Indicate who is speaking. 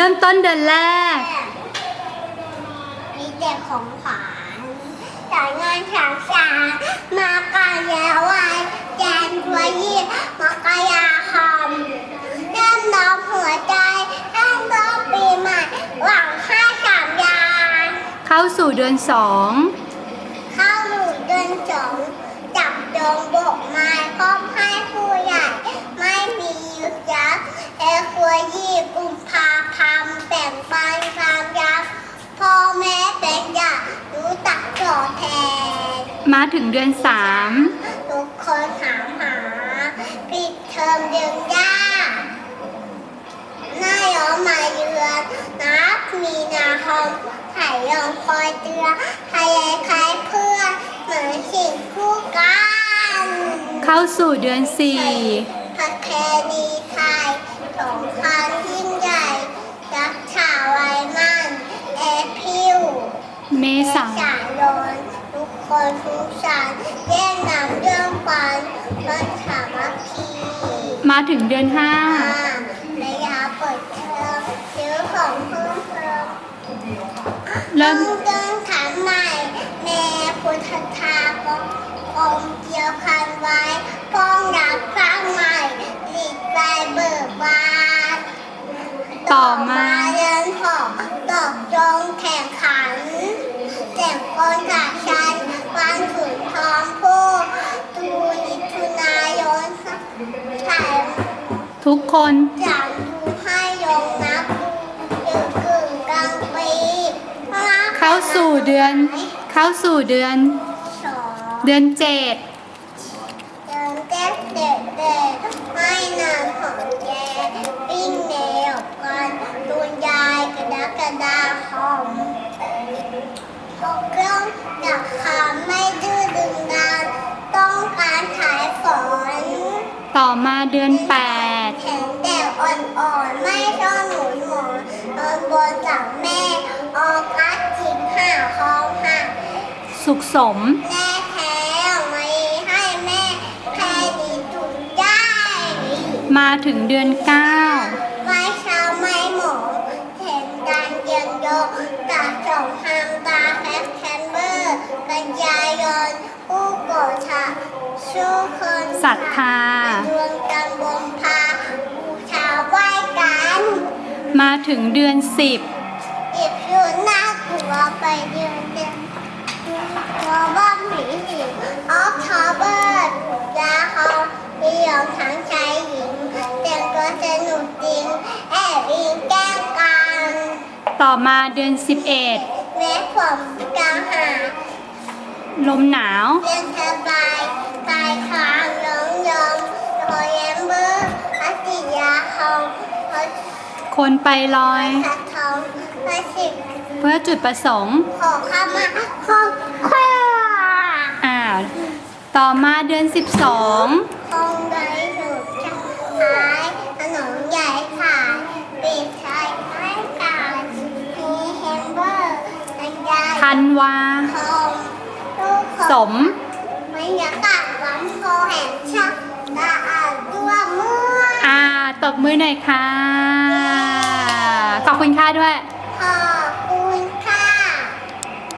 Speaker 1: เริ่มต้นเดือนแรก
Speaker 2: มีเด็กของขวัญจ่ายงานฉางชามากายาวันแจนทัวยี่มากายาคำเริ่มน้อมหัวใจเริ่มน้อมปีใหม่หวังค่าสามยา
Speaker 1: เข้าสู่เดือนสอง
Speaker 2: เข้าหนูเดินสองจับจองบกไม้พร้อมให้ผู้ใหญ่ ไม่มียุบยับเอครัวยกุมภาพันธ์แบ่งปันความยับพ่อแม่เป็นอยากรู้ตักต่อแทน
Speaker 1: มาถึงเดือนสาม
Speaker 2: ทุกคนถามหาปิดเทอมเดือนยากหน้าย้อมมาเยือนนับมีนาคมไถ่ยองคอยเตือนทะเลคล้ายเพื่อนเหมือนสิ่งคู่กัน
Speaker 1: เข้าสู่เดือนสี่
Speaker 2: พักแคดีไทยสงครามยิ่งใหญ่รักษาไว้มั่นแอพิว
Speaker 1: เมษา
Speaker 2: สายโดนทุก คนทุกสารแย่งนำเรื่องปันมันสามัคคี
Speaker 1: มาถึงเดือนห้า
Speaker 2: มาระยะเปิดเทอมซื้อของเพิ่มเติม
Speaker 1: เริ่ม
Speaker 2: ต้องเดินถามใหม่แม่พุทธทาก็อมเกี่ยวพันไว้ป้องรับครั้งใหม่หลีกไปเบิกบาน
Speaker 1: ต่อมา
Speaker 2: เดินหอกตอกจงแข่งขันแต่งกลจากฉันวันถุนทองผู้ตูนิทุนายนถ่าย
Speaker 1: ทุกคน
Speaker 2: จากดูให้ยงนับดูดึกกึ่งกลางปี
Speaker 1: เข้าสู่เดือน เข้าสู่เดือน
Speaker 2: สอง
Speaker 1: เดือนเจ็ด
Speaker 2: เดินเด็กเด็กเด็กไม่นานของแกปิ้งแนวกันดูยายกระดากระดาคอมพวกเครื่องดักคำไม่ดื้อดึงดันต้องการขายฝน
Speaker 1: ต่อมาเดือนแปด
Speaker 2: แข็งแดดอ่อนๆ ไม่ต้องหนุนหมอนนอน บนตักแม่ออกัสจิงห่าคองหัก
Speaker 1: สุขสม
Speaker 2: แน่แท้ไม่ให้แม่แพ้ดีจุดได้
Speaker 1: มาถึงเดือนเก้า
Speaker 2: ไม่เช้าไม่หมองเห็นการเยียงโยตาสองหางตาแคปแคนเบอร์ กันยายนผู้โกรธชะสู้คน
Speaker 1: ศรัทธา
Speaker 2: ดวงจันทร์บนพาบูชาไหว้กัน
Speaker 1: มาถึงเดือนสิบ
Speaker 2: อีกอยู่น่ากลัวไปเดือนเดือนกลัวว่าหมีหิวออฟทอเบอร์ยาเขาเดี่ยวทั้งชายหญิงแต่งตัวสนุกจริงแอบอิงแกล้งกัน
Speaker 1: ต่อมาเดือนสิบเอ็ด
Speaker 2: แม้ผมกลางหา
Speaker 1: ลมหนาว
Speaker 2: เรียนสบายตายคางน้องยอมรอยแอมเบอร์พัติยาเขาเขา
Speaker 1: คนไปลอย
Speaker 2: ทัดทองพระสิบ
Speaker 1: เพื่อจุดประสงค์
Speaker 2: ขอเข้ามาขอควา
Speaker 1: อ่าต่อมาเดือนสิบสอง
Speaker 2: คงได้ถูกจะขายขนมใหญ่ขายปิดท้ายให้การมีแฮมเบอร์น้ำยา
Speaker 1: ธันวา
Speaker 2: ทองลูก
Speaker 1: ส
Speaker 2: ของ
Speaker 1: ม
Speaker 2: บรรยากาศหวานโพแห่งชักตาอาดตัวเมื่อ
Speaker 1: อ่า ตบมือหน่อยค่ะขอบ คุณค่ะด้วย